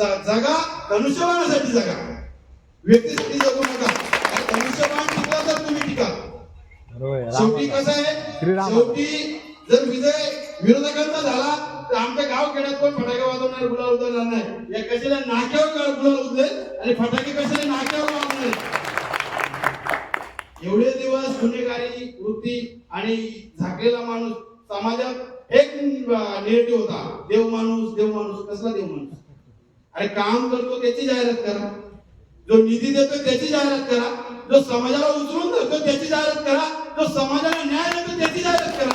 जगा धनुष्यबाणासाठी जगा. व्यक्तीसाठी जगू नका. धनुष्यबाण टिकला तर तुम्ही टिका. शेवटी कसं आहे. शेवटी जर विजय विरोधकांचा झाला तर आमच्या गाव खेड्यात पण फटाके वाजवणार गुलाल उधळणार नाही? या कशाला नाक्यावर गुलाल उधळेल आणि फटाके कशाला नाक्यावर वाजवणार? एवढे दिवस गुन्हेगारी वृत्ती आणि झाकलेला माणूस समाजात एक निगेटिव्ह होता. देव माणूस देव माणूस कसला देव माणूस? अरे काम करतो त्याची जाहिरात करा. जो निधी देतो त्याची जाहिरात करा. जो समाजाला उचलून धरतो त्याची जाहिरात करा. जो समाजाला न्याय देतो त्याची जाहिरात करा.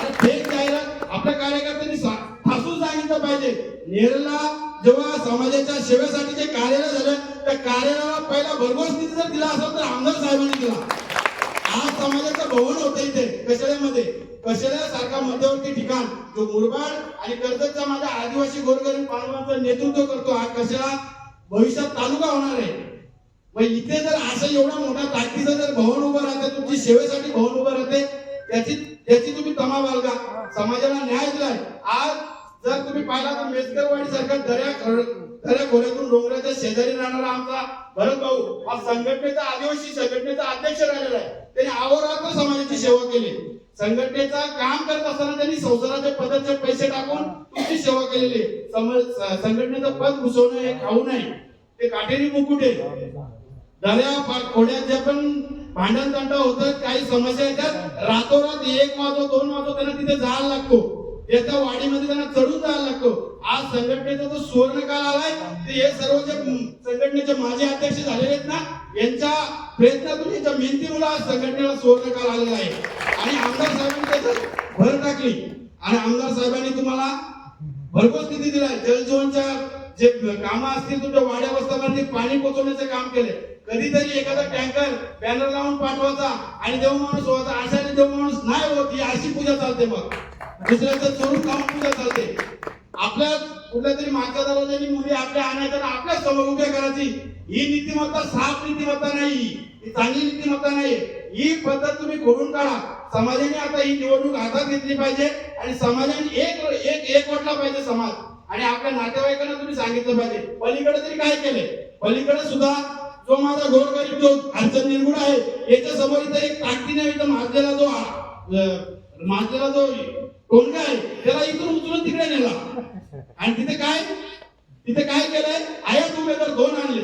अरे जाहिरात आपल्या कार्यकर्त्यांनी ठासून सांगितलं पाहिजे. नेरला जेव्हा समाजाच्या सेवेसाठी जे कार्यालय झालं त्या कार्यालयाला पहिला भरघोस निधी जर दिला असेल तर आमदार साहेबांनी दिला. समाजाचा भवन होत इथे कशेळ्यामध्ये कशेळ्या सारखा मध्यवर्ती ठिकाण? जो मुरबाड आणि कर्जतचा माझा आदिवासी गोरगरीब बांधवांचं नेतृत्व करतो हा कशाला? भविष्यात तालुका होणार आहे. मग इथे जर असं एवढा मोठा ताकदीचं जर भवन उभं राहते तुमची सेवेसाठी भवन उभं राहते त्याची त्याची तुम्ही तमा बाळगा. समाजाला न्याय दिलाय. आज जर तुम्ही पाहिला तर मेसकरवाडी सारख्या दर्या दर्या खोऱ्यातून डोंगराच्या शेजारी राहणारा आमचा भरत भाऊ हा संघटनेचा आदिवासी संघटनेचा अध्यक्ष राहिलेला आहे. त्यांनी अहोरात्र समाजाची सेवा केली. संघटनेचा काम करत असताना त्यांनी संसाराच्या पदाचे पैसे टाकून तुमची सेवा केलेली. आहे. सम- संघटनेचं पद घुसवणं हे खाऊ नये. ते काटेरी मुकुट आहे. दर्या खोड्यात ज्या पण भांडण तंटा होतात काही समस्या येतात रातोरात एक वाजो दोन वाजो त्यांना तिथे जायला लागतो. त्याच्या वाडीमध्ये त्यांना चढून जायला लागतो. आज संघटनेचा जो सुवर्णकाल आलाय ते हे सर्व जे संघटनेचे माजी अध्यक्ष झालेले आहेत ना यांच्या प्रयत्नातून यांच्या मेहनतीमुळे आज संघटनेला सुवर्णकाल आलेला आहे. आणि आमदार साहेबांनी त्याच्यात भर टाकली. आणि आमदार साहेबांनी तुम्हाला भरपूर निधी दिलाय. जलजीवनच्या जे कामं असतील तुमच्या वाड्या वस्तामध्ये पाणी पोचवण्याचे काम केले कधीतरी एखादा टँकर बॅनर लावून पाठवायचा आणि देव माणूस व्हायचा. अशाने देव माणूस नाही होत ही अशी पूजा चालते मग दुसऱ्याचं चोरून खाऊन पूजा चालते. आपल्या कुठल्या तरी मागच्या दरवाजानी मुली आपल्या आणायच्या आपल्यासमोर उभ्या करायची. ही नीतिमत्ता साफ नीतिमत्ता नाही. ही चांगली नीतिमत्ता नाही. ही पद्धत तुम्ही खोडून काढा. समाजाने आता ही निवडणूक हातात घेतली पाहिजे आणि समाजाने एक एक एक वाटला पाहिजे समाज. आणि आपल्या नातेवाईकांना तुम्ही सांगितलं पाहिजे. पलीकडे तरी काय केलंय? पलीकडे सुद्धा जो माझा गोरगरीब जो अडचण निर्गुण आहे याच्या समोर इथं एक ताकदीने इथं माजलेला जो माजलेला जो टोनगा आहे त्याला इथून उचलून तिकडे नेला. आणि तिथे काय? तिथे काय केलंय? आयात उमेदवार दोन आणले.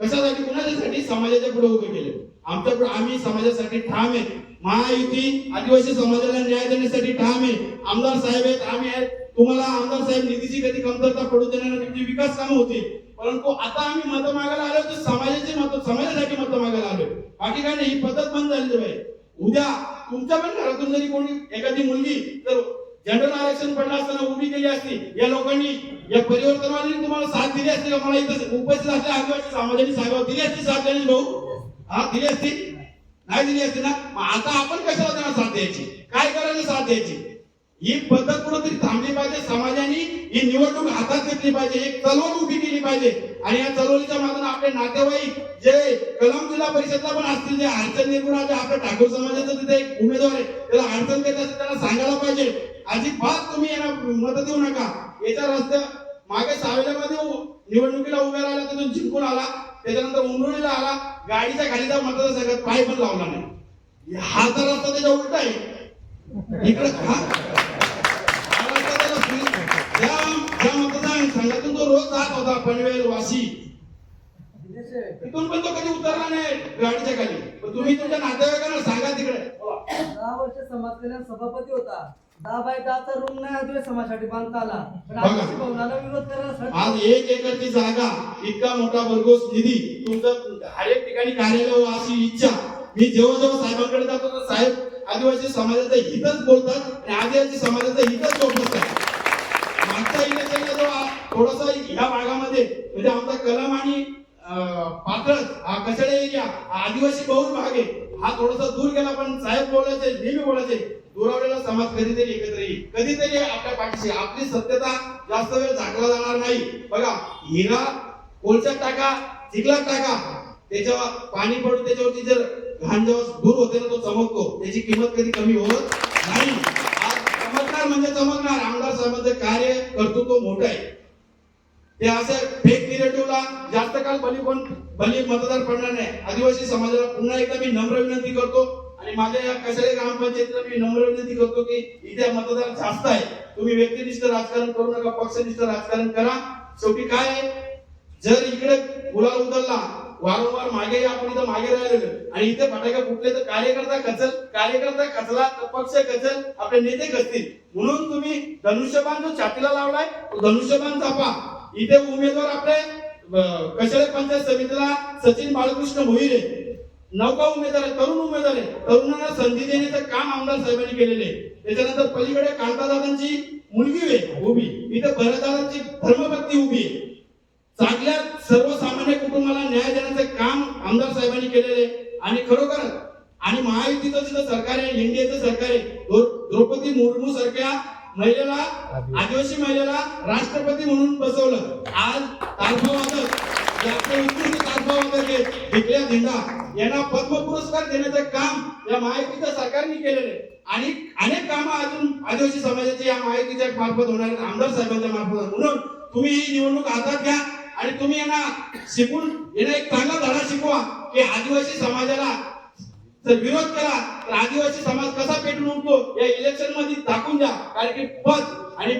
कशासाठी? कुणाच्यासाठी? समाजाच्या पुढे उभे केले. आमच्या पुढे आम्ही समाजासाठी ठाम आहे. महायुती आदिवासी समाजाला न्याय देण्यासाठी ठाम आहे. आमदार साहेब आहेत आम्ही आहेत. तुम्हाला आमदार साहेब निधीची कधी कमतरता पडू देणार नाही, तुमची विकास कामं होते परंतु आता आम्ही मतं मागायला आलो तर समाजाचे मत समाजासाठी मतं मागायला आलो बाकी काय नाही ही पद्धत बंद झाली आहे उद्या तुमच्या पण घरातून जरी कोणी एखादी मुलगी तर जनरल आरक्षण पडलं असताना उभी केली असती या लोकांनी या परिवर्तनाने तुम्हाला साथ दिली असती का? मला इथं उपस्थित असल्या आदिवासी समाजाने सांगावं दिली असती साथ भाऊ? हा दिली असती? नाही दिली असती ना? मग आता आपण कशाला त्यांना साथ द्यायची? काय करायचं साथ द्यायची? ही पद्धत कुठेतरी थांबली पाहिजे. समाजाने ही निवडणूक हातात घेतली पाहिजे. एक चळवळ उभी केली पाहिजे. आणि या चळवळीच्या माध्यमात आपले नातेवाईक जे कलम जिल्हा परिषदला पण असतील जे अडचण निर्गुणाचे आपल्या ठाकूर समाजाचा तिथे एक उमेदवार आहे त्याला अडचण देत असेल त्याला सांगायला पाहिजे. अजिबात तुम्ही यांना मत देऊ नका. याच्या रस्त्या मागे सावेल्यामध्ये निवडणुकीला उभ्या राहिला तिथून जिंकून आला. त्याच्यानंतर उमरोळीला आला. गाडीच्या खाली त्या मतदारसंघात पाय पण लावला नाही. हा तर रस्ता त्याच्या उलट आहे. इकडे तो जात होता पनवेल वाशी तिथून पण तो कधी उतरला नाही गाडीच्या खाली. पण तुम्ही तुमच्या नातेवाईकांना सांगा तिकडे. बोला. दहा वर्ष समाज कल्याण सभापती होता. दहा बाय दहाचा रूम नाही आदिवासी समाजासाठी बांधता आला. पण. आदिवासी भवनाला विरोध करायला आज एक एकरची जागा इतका मोठा भरघोस निधी तुमचं हर एक ठिकाणी कार्यालय व्हावं अशी इच्छा. मी जेव्हा जेव्हा साहेबांकडे जातो तर साहेब आदिवासी समाजाचं हितच बोलतात आणि आदिवासी समाजाचं हितच जोपासतात थोडस ह्या भागामध्ये म्हणजे आमचा कलम आणि अं, हा कशाळे एरिया हा आदिवासी बहुल भाग आहे हा थोडासा दूर गेला पण साहेब बोलायचे नेहमी बोलायचे दुरावलेला समाज कधीतरी एकत्र येईल. कधीतरी आपल्या पाठीशी आपली सत्यता जास्त वेळ झाकला जाणार नाही. बघा हिरा कोळशात टाका चिखलात टाका. त्याच्यावर पाणी पडून त्याच्यावरती जर घाण जेव्हा दूर होते ना तो चमकतो. त्याची किंमत कधी कमी होत नाही. आज चमकणार म्हणजे चमकणार. आमदार साहेबांचं कार्य कर्तृत्व मोठं आहे. ते असं फेक निगेटिव्हला जास्त काळ बली कोण बली मतदार पडणार नाही. आदिवासी समाजाला पुन्हा एकदा मी नम्र विनंती करतो. आणि माझ्या या कसाळे ग्रामपंचायतीला मी नम्र विनंती करतो की इथे मतदार जास्त आहे. तुम्ही व्यक्तिनिष्ठ राजकारण करू नका पक्षनिष्ठ राजकारण करा. शेवटी काय आहे? जर इकडे गुलाल उतरला वारंवार मागे आपण इथं मागे राहिलेलो. आणि इथे फटाके फुटले तर कार्यकर्ता खचल कार्यकर्ता खचला तर पक्ष खचल आपले नेते खचतील. म्हणून तुम्ही धनुष्यबाण जो छातीला लावलाय तो धनुष्यबाण चापा इथे उमेदवार आपले कशाले पंचायत समितीला सचिन बाळकृष्ण भोईरे नौका उमेदवार आहे तरुण उमेदवार आहे. तरुणांना संधी देण्याचं काम आमदार साहेबांनी केलेले त्याच्यानंतर पलीकडे कांतादादांची मुलगी आहे उभी. इथे भरतदादांची धर्मभक्ती उभी आहे. चांगल्या सर्वसामान्य कुटुंबाला न्याय देण्याचं काम आमदार साहेबांनी केलेले आणि खरोखर आणि महायुतीचं जिथं सरकार आहे एनडीएचं सरकार आहे. द्रौपदी मुर्मू सारख्या महिलेला आदिवासी. महिलेला राष्ट्रपती म्हणून बसवलं. आज धिंडा यांना पद्म पुरस्कार देण्याचं काम या महायुतीच्या सरकारने केलेलं आहे. आणि अनेक कामं अजून आदिवासी समाजाची या महायुतीच्या मार्फत होणार आहेत. आमदार साहेबांच्या मार्फत. म्हणून तुम्ही ही निवडणूक हातात घ्या आणि तुम्ही यांना शिकून यांना एक चांगला धडा शिकवा की आदिवासी समाजाला जर विरोध केला तर आदिवासी समाज कसा पेटून उठतो या इलेक्शनमध्ये दाखवून द्या. कारण की पद आणि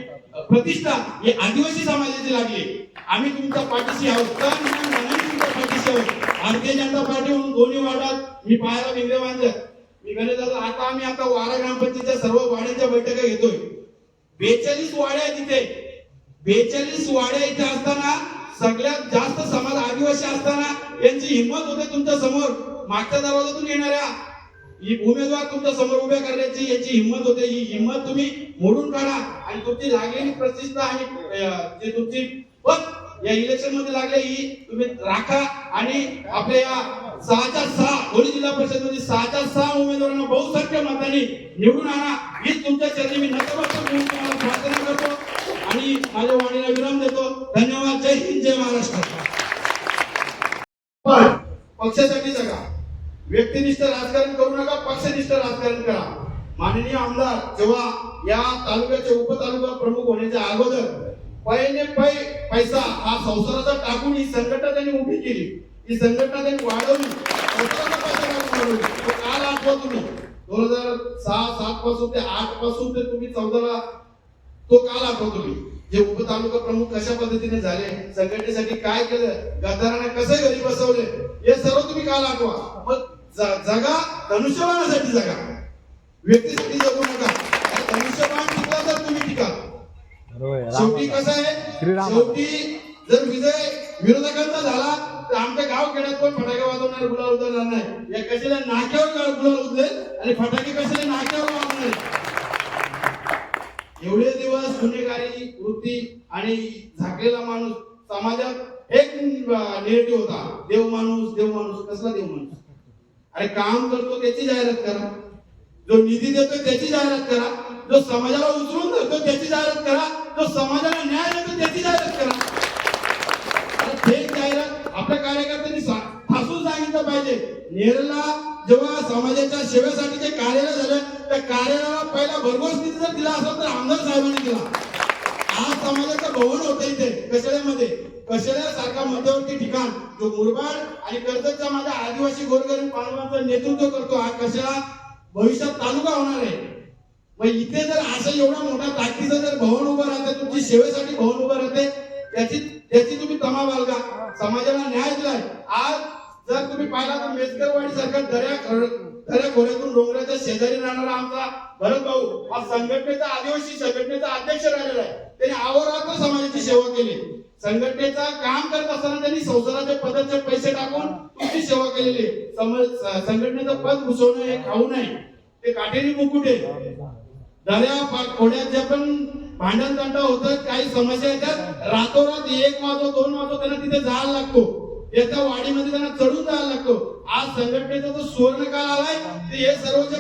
प्रतिष्ठा ही आदिवासी समाजाची लागली. आम्ही तुमच्या पाठीशी आहोत. तुमच्या पाठीशी आहोत. भारतीय जनता पार्टी म्हणून दोन्ही वार्डात मी पाहायला वेगळे बांधत मी गणेश आता आम्ही आता वारा ग्रामपंचायतच्या सर्व वाड्यांच्या बैठका घेतोय. बेचाळीस वाड्या तिथे बेचाळीस वाड्या इथे असताना सगळ्यात जास्त समाज आदिवासी असताना यांची हिंमत होते तुमच्यासमोर. मागच्या दरवाजातून येणाऱ्या ही उमेदवार तुमच्यासमोर उभ्या करण्याची याची हिंमत होते. ही हिंमत तुम्ही मोडून काढा. आणि तुमची लागलेली प्रतिष्ठा आणि जी तुमची पद या इलेक्शनमध्ये लागले ही तुम्ही राखा. आणि आपल्या या सहाच्या सहा दोन्ही जिल्हा परिषदमध्ये सहाच्या सहा उमेदवारांना बहुसंख्य मतांनी निवडून आणा. हीच तुमच्या चरणी मी नतमस्तक म्हणून तुम्हाला प्रार्थना करतो. आणि माझ्या वाणीला विराम देतो. धन्यवाद. जय हिंद जय महाराष्ट्र. पक्षासाठी जगा. व्यक्तिनिष्ठ राजकारण करू नका पक्षनिष्ठ राजकारण करा. माननीय आमदार जेव्हा या तालुक्याचे उपतालुका प्रमुख होण्याच्या अगोदर पहिले पै पैसा हा संसाराचा टाकून ही संघटना त्यांनी उभी केली. ही संघटना त्यांनी वाढवली. काल आठवा तुम्ही दोन हजार सहा सात पासून ते आठपासून ते तुम्ही चौदाला तो काल आठवा तुम्ही जे उपतालुका प्रमुख कशा पद्धतीने झाले संघटनेसाठी काय केलं गद्दारांना कसे घरी बसवले हे सर्व तुम्ही काल आठवा. मग जगा धनुष्यबाणासाठी जगा. व्यक्तीसाठी जगू नका. धनुष्यबाण टिकला तर तुम्ही टिका. शेवटी कसं आहे. शेवटी जर विजय विरोधकांचा झाला तर आमच्या गाव खेड्यात कोण फटाके वाजवणार गुलाल उधळणार नाही. या कशाला नाक्यावर गुलाल उधळेल? आणि फटाके कशाला नाक्यावर वाजणार एवढे दिवस गुन्हेगारी वृत्ती आणि झाकलेला माणूस समाजात एक निगेटिव्ह होता. देव माणूस देव माणूस कसला देव माणूस? अरे काम करतो त्याची जाहिरात करा. जो निधी देतो त्याची जाहिरात करा. जो समाजाला उचलून धरतो त्याची जाहिरात करा. जो समाजाला न्याय देतो त्याची जाहिरात करा. अरे जाहिरात आपल्या कार्यकर्त्यांनी ठासून सांगितलं पाहिजे. नेरला जेव्हा समाजाच्या सेवेसाठी जे कार्यालय झालं त्या कार्यालयाला पहिला भरघोस निधी जर दिला असेल तर आमदार साहेबांनी दिला. आज समाजाचं भवन होतं इथे कशेळ्यामध्ये कशेळ्या सारखा मध्यवर्ती ठिकाण. जो मुरबाड आणि कर्जतचा माझा आदिवासी गोरगरीब बांधवांचं नेतृत्व करतो हा कशाला भविष्यात तालुका होणार आहे. मग इथे जर असं एवढा मोठा ताकदीचं जर भवन उभं राहते तुमची सेवेसाठी भवन उभं राहते त्याची त्याची तुम्ही तमा बाळगा समाजाला न्याय दिलाय. आज जर तुम्ही पाहिला तर मेसकरवाडी सारख्या दर्या दर्या खोऱ्यातून डोंगराच्या शेजारी राहणारा आमचा भरत भाऊ हा संघटनेचा आदिवासी संघटनेचा अध्यक्ष राहिलेला आहे. त्यांनी अहोरात्र समाजाची सेवा केली. संघटनेचा काम करत असताना त्यांनी संसाराचे पदाचे पैसे टाकून तुमची सेवा केलेली सम- संघटनेचं पद घुसवणं हे खाऊ नये. ते काटेरी मुकुट दर्या पा- खोड्यात जे पण भांडण तांडा होतात काही समस्या येतात रातोरात एक वाजो दोन वाजो त्यांना तिथे जायला लागतो. याच्या वाडीमध्ये त्यांना चढून जायला लागतो. आज संघटनेचा जो सुवर्ण काळ आलाय ते हे सर्व जे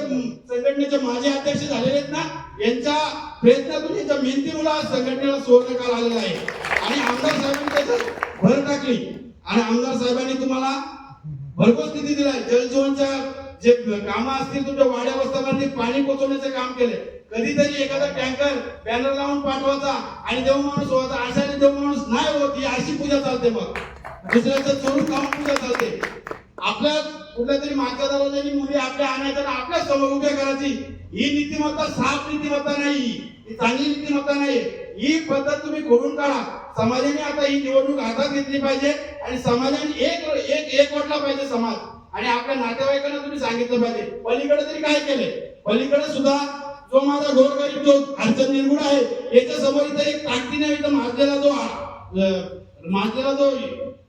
संघटनेचे माजी अध्यक्ष झालेले आहेत ना यांच्या प्रयत्नातून यांच्या मेहनतीमुळे आज संघटनेला सुवर्ण काळ आलेला आहे. आणि आमदार साहेबांनी त्याच्यात भर टाकली. आणि आमदार साहेबांनी तुम्हाला भरपूर निधी दिलाय. जलजीवनच्या जे कामं असतील तुमच्या वाड्या वस्तामध्ये पाणी पोचवण्याचे काम केले कधीतरी एखादा टँकर बॅनर लावून पाठवायचा आणि देव माणूस व्हायचा अशाने देव माणूस नाही होत ही अशी पूजा चालते मग दुसऱ्याचं चोरून खाऊन पूजा चालते. आपल्या कुठल्या तरी मागच्या दरवाजानी मुली आपल्या आणायच्या आपल्यासमोर उभ्या करायची. ही नीतिमत्ता साफ नीतिमत्ता नाही. ही चांगली नीतिमत्ता नाही. ही पद्धत तुम्ही खोडून काढा. समाजाने आता ही निवडणूक हातात घेतली पाहिजे आणि समाजाने एक एक एक वाटला पाहिजे समाज. आणि आपल्या नातेवाईकांना तुम्ही सांगितलं पाहिजे. पलीकडे तरी काय केले पलीकडे सुद्धा जो माझा गोरगरीब जो अडचण निर्गुण आहे याच्या समोर इथं एक ताकदीने इथं माजलेला जो माजलेला जो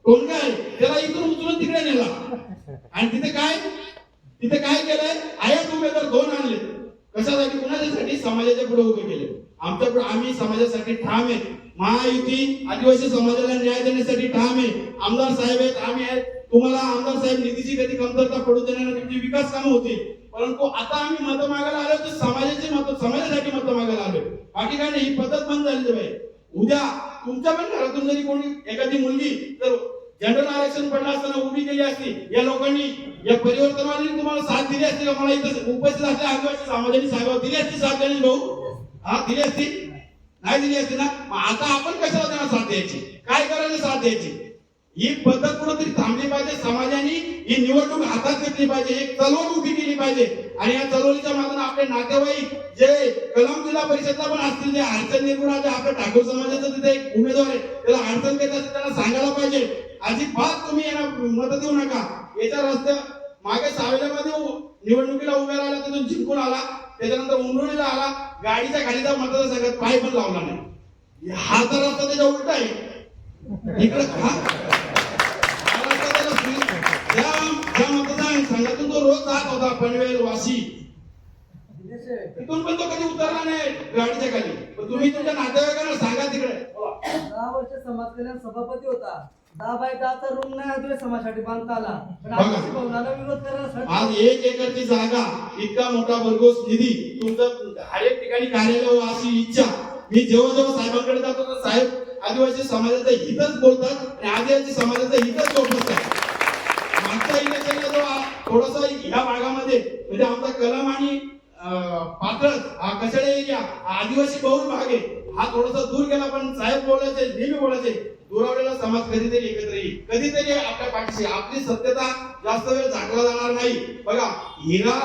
टोनगा आहे त्याला इथून उचलून तिकडे नेला. आणि तिथे काय? तिथे काय केलंय? आयात तर दोन आणले. कशासाठी? कुणाच्यासाठी? समाजाच्या पुढे उभे केले. आमच्या पुढे आम्ही समाजासाठी ठाम आहे. महायुती आदिवासी समाजाला न्याय देण्यासाठी ठाम आहे. आमदार साहेब आहेत आम्ही आहेत. तुम्हाला आमदार साहेब निधीची कधी कमतरता पडू देणार तुमची विकास कामं होतील. परंतु आता आम्ही मत मागायला आलो तर समाजाची मत समाजासाठी मत मागायला आलोय. बाकी काय नाही ही पद्धत बंद झाली बाई उद्या तुमच्या पण घरातून जरी कोणी एखादी मुलगी तर जनरल आरक्षण पडलं असताना उभी केली असती या लोकांनी या परिवर्तनवादी तुम्हाला साथ दिली असती का? मला इथं उपस्थित असल्या आदिवासी समाजाने साहेब दिली असती साथ गणेश भाऊ? हा दिली असती? नाही दिली असती ना? मग आता आपण कशाला त्यांना साथ द्यायची? काय करायला साथ द्यायची? ही पद्धत कुठेतरी थांबली पाहिजे. समाजाने ही निवडणूक हातात घेतली पाहिजे. एक चळवळ उभी केली पाहिजे. आणि या चळवळीच्या माध्यमातून आपले नातेवाईक जे कलम जिल्हा परिषदला पण असतील जे अडचण निर्गुणा जे आपल्या ठाकूर समाजाचा तिथे एक उमेदवार आहे त्याला अडचण घेत असेल त्यांना सांगायला पाहिजे. अजिबात तुम्ही यांना मत देऊ नका. याच्या रस्त्या मागे सावेलामध्ये निवडणुकीला उभ्या राहिला तिथून जिंकून आला. त्याच्यानंतर उमरोलीला आला. गाडीच्या खालीचा मतदारसंघात पाय पण लावला नाही. हा तर रस्ता त्याच्या उलटा आहे. इकडे संघातून तो रोज जात होता पनवेल वाशी आहे. तिथून पण तो कधी उतरला नाही गाडीच्या खाली. पण तुम्ही तुमच्या नातेवाईकांना सांगा तिकडे. दहा वर्ष समाज कल्याण सभापती होता. दहा बाय दहाचा रूम नाही आदिवासी समाजासाठी बांधता आला. पण. आदिवासी भवनाला विरोध करायला आज एक एकरची जागा इतका मोठा भरघोस निधी तुमचं हर एक ठिकाणी कार्यालय अशी इच्छा. मी जेव्हा जेव्हा साहेबांकडे जातो तर साहेब आदिवासी समाजाचं हितच बोलतात आणि आदिवासी समाजाचं हितच जोपासतात जेव्हा थोडस ह्या भागामध्ये म्हणजे आमचा कलम आणि पात्रच हा कशाडे एरिया हा आदिवासी बहुल भाग आहे. हा थोडासा दूर गेला पण साहेब बोलायचे नेहमी बोलायचे दुरावलेला समाज कधीतरी एकत्र येईल. कधीतरी आपल्या पाठीशी आपली सत्यता जास्त वेळ झाकला जाणार नाही. बघा हिरा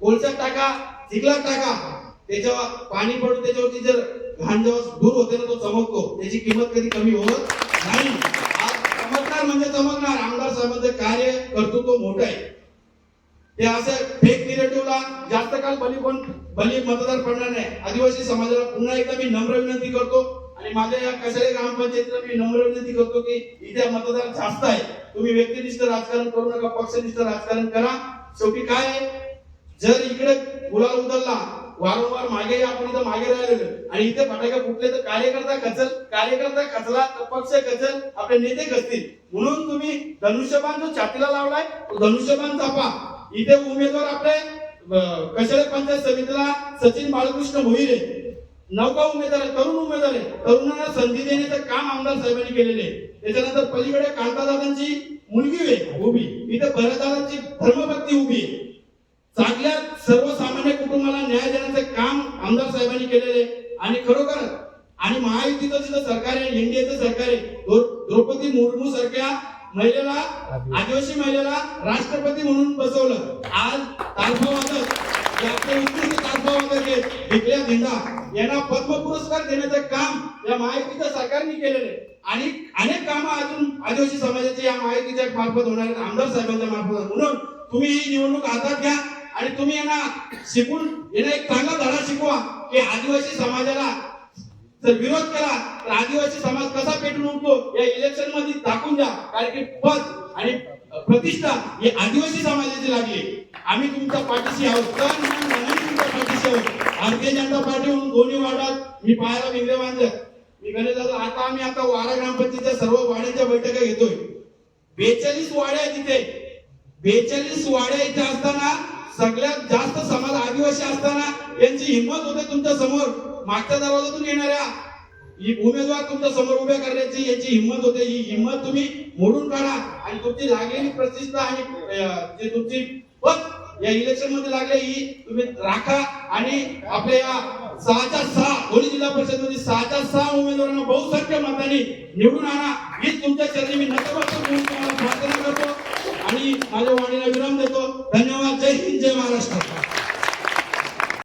कोळशात टाका चिखलात टाका. त्याच्यावर पाणी पडून त्याच्यावरती जर घाण जेव्हा दूर होते ना तो चमकतो. त्याची किंमत कधी कमी होत नाही. चमकणार म्हणजे चमकणार. आमदार साहेबांचं कार्य कर्तृत्व मोठं आहे. हे असं फेक निरेटिव्हला जास्त काल बली कोण बली मतदार पडणार नाही. आदिवासी समाजाला पुन्हा एकदा मी नम्र विनंती करतो आणि माझ्या या कशाळे ग्रामपंचायतीला मी नम्र विनंती करतो की इथे मतदार जास्त आहे. तुम्ही व्यक्तिनिष्ठ राजकारण करू नका पक्षनिष्ठ राजकारण करा. शेवटी काय आहे? जर इकडे गुलाल उतरला वारंवार मागे आपण इथं मागे राहिलेलो. आणि इथे फटाके फुटले तर कार्यकर्ता खचल कार्यकर्ता खचला तर पक्ष खचल आपले नेते खचतील. म्हणून तुम्ही धनुष्यबाण जो छातीला लावलाय तो धनुष्यबाण चापा इथे उमेदवार आपले अं, पंचायत समितीला सचिन बाळकृष्ण भोईरे. नौका उमेदवार आहे तरुण उमेदवार आहे. तरुणांना संधी देण्याचं काम आमदार साहेबांनी केलेले आहे. त्याच्यानंतर पलीकडे कांतादादांची मुलगी आहे उभी. इथे भरतदादांची धर्मभक्ती उभी आहे. चांगल्या सर्वसामान्य कुटुंबाला न्याय देण्याचं काम आमदार साहेबांनी केलेले आणि खरोखर आणि महायुतीचं जिथं सरकार आहे एनडीएचं सरकार आहे. द्रौपदी मुर्मू सारख्या महिलेला आदिवासी. महिलेला राष्ट्रपती म्हणून बसवलं. आज तारफावादक हे आपले उत्कृष्ट तारफावादक आहेत भिकल्या झेंडा यांना पद्म पुरस्कार देण्याचं काम या महायुतीच्या सरकारने केलेलं आहे. आणि अनेक कामं अजून आदिवासी समाजाचे या महायुतीच्या मार्फत होणार आहेत आमदार साहेबांच्या मार्फत. म्हणून तुम्ही ही निवडणूक हातात घ्या आणि तुम्ही यांना शिकून यांना एक चांगला धडा शिकवा की आदिवासी समाजाला जर विरोध केला तर आदिवासी समाज कसा पेटून उठतो या इलेक्शनमध्ये दाखवून द्या. कारण की पद आणि प्रतिष्ठा ही आदिवासी समाजाची लागली आम्ही तुमच्या पाठीशी आहोत. तन तुमच्या पाठीशी आहोत. भारतीय जनता पार्टी म्हणून दोन्ही वार्डात मी पाहायला विंगरे बांधले मी गणेश आता आम्ही आता वाडा ग्रामपंचायतच्या सर्व वाड्यांच्या बैठका घेतोय. बेचाळीस वाड्या आहेत तिथे बेचाळीस वाड्या इथे असताना सगळ्यात जास्त समाज आदिवासी असताना यांची हिंमत होते तुमच्यासमोर. मागच्या दरवाजातून येणाऱ्या ही उमेदवार तुमच्यासमोर उभ्या करण्याची याची हिंमत होते. ही हिंमत तुम्ही मोडून काढा. आणि तुमची लागलेली प्रतिष्ठा आणि जे तुमची पद या इलेक्शनमध्ये लागले ही तुम्ही राखा. आणि आपल्या या सहाच्या सहा दोन्ही जिल्हा परिषदमध्ये सहाच्या सहा उमेदवारांना बहुसंख्य मतांनी निवडून आणा. हीच तुमच्या चरणी मी नतमस्तक प्रार्थना करतो. आणि माझ्या वाणीला विराम देतो धन्यवाद. जय हिंद जय महाराष्ट्र.